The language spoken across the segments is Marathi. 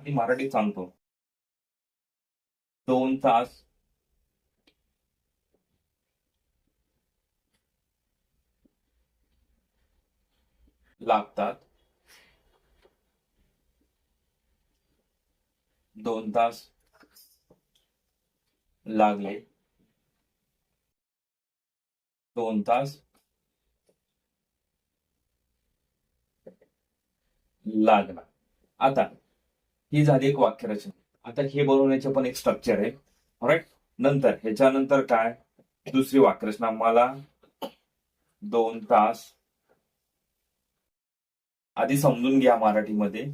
आणि मराठीत सांगतो. दोन तास. लागतात. दोन तास. लागले. दोन तास. लागला आता ही झाली एक वाक्यरचना. आता हे बनवण्याचे पण एक स्ट्रक्चर आहे. राईट नंतर ह्याच्यानंतर काय? दुसरी वाक्यरचना. मला दोन तास आधी समजून घ्या मराठीमध्ये.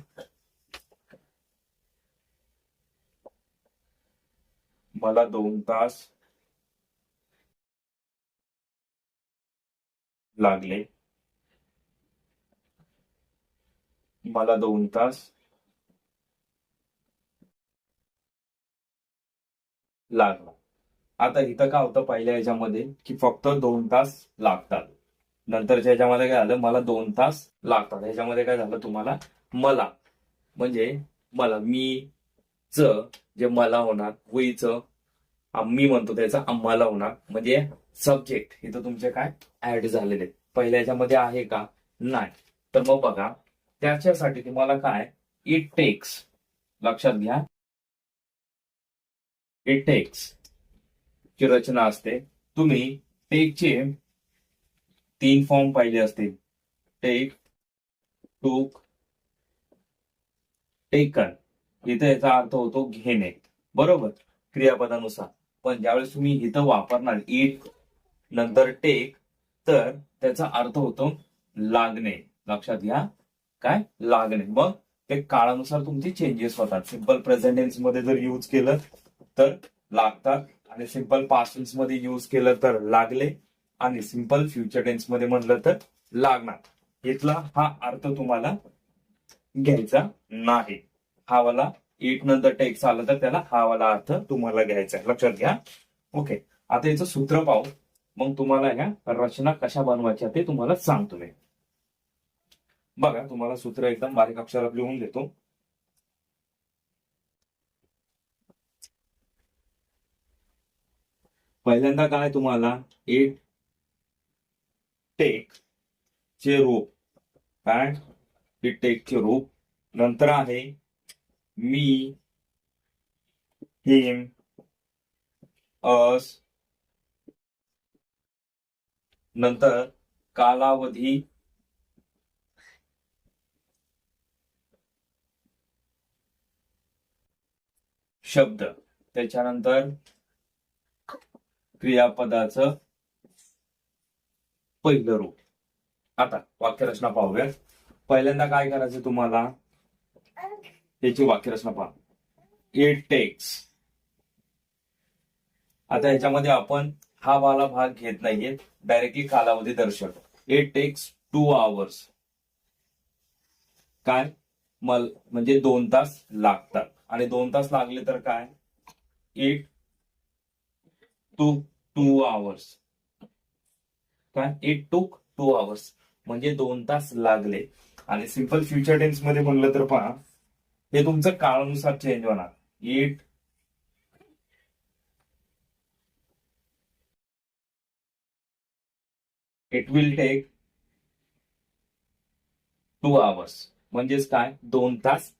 मला दोन तास लागले. मला दोन तास लागला. आता इथं काय होतं पहिल्या ह्याच्यामध्ये की फक्त दोन तास लागतात. नंतरच्या ह्याच्यामध्ये काय झालं? मला दोन तास लागतात. ह्याच्यामध्ये काय झालं तुम्हाला? मला. म्हणजे मला मी च जे मला होणार वईच आम्ही म्हणतो त्याचा आम्हाला होणार. म्हणजे सब्जेक्ट इथं तुमचे काय? ऍड झालेले आहेत. पहिल्या ह्याच्यामध्ये आहे का? नाही. तर मग बघा त्याच्यासाठी तुम्हाला काय? इट टेक्स लक्षात घ्या. इट टेक्स ची रचना असते. तुम्ही टेकचे तीन फॉर्म पाहिले असतील टेक टूक टेकन इथं याचा अर्थ होतो घेणे. बरोबर? क्रियापदानुसार. पण ज्यावेळेस तुम्ही इथं वापरणार इट नंतर टेक तर त्याचा अर्थ होतो लागणे. लक्षात घ्या. काय? लागणे. मग ते काळानुसार तुमचे चेंजेस होतात. सिंपल प्रेझेंटेन्समध्ये जर यूज केलं तर लागतात. आणि सिंपल पास्टमध्ये युज केलं तर लागले. आणि सिंपल फ्युचर टेन्समध्ये म्हटलं तर लागणार. इथला हा अर्थ तुम्हाला घ्यायचा नाही. हा वाला एट नंतर टेक्स आला तर त्याला हा वाला अर्थ तुम्हाला घ्यायचा आहे. लक्षात घ्या. ओके आता याचं सूत्र पाहू. मग तुम्हाला ह्या रचना कशा बनवायच्या ते तुम्हाला सांगतो मी. बघा तुम्हाला सूत्र एकदम बारीक अक्षरात लिहून देतो. पहिल्यांदा काय तुम्हाला? इट टेक चे रूप. काय? इट टेक चे रूप. नंतर आहे मी हिम अस नंतर कालावधी. शब्द. त्याच्यानंतर क्रियापदाचं पहिलं रूप. आता वाक्यरचना पाहूया. पहिल्यांदा काय करायचं तुम्हाला? याची वाक्यरचना पहा. इट टेक्स आता याच्यामध्ये आपण हा वाला भाग घेत नाहीये. डायरेक्टली कालावधी दर्शक इट टेक्स टू आवर्स काय? मल म्हणजे दोन तास लागतात. आणि दोन तास लागले तर काय? इट टू टू आवर्स काय इट टूक टू आवर्स म्हणजे दोन तास लागले. आणि सिंपल फ्युचर टेन्समध्ये म्हणलं तर पहा हे तुमचं काळानुसार चेंज होणार. It it will take two hours म्हणजेच काय? दोन तास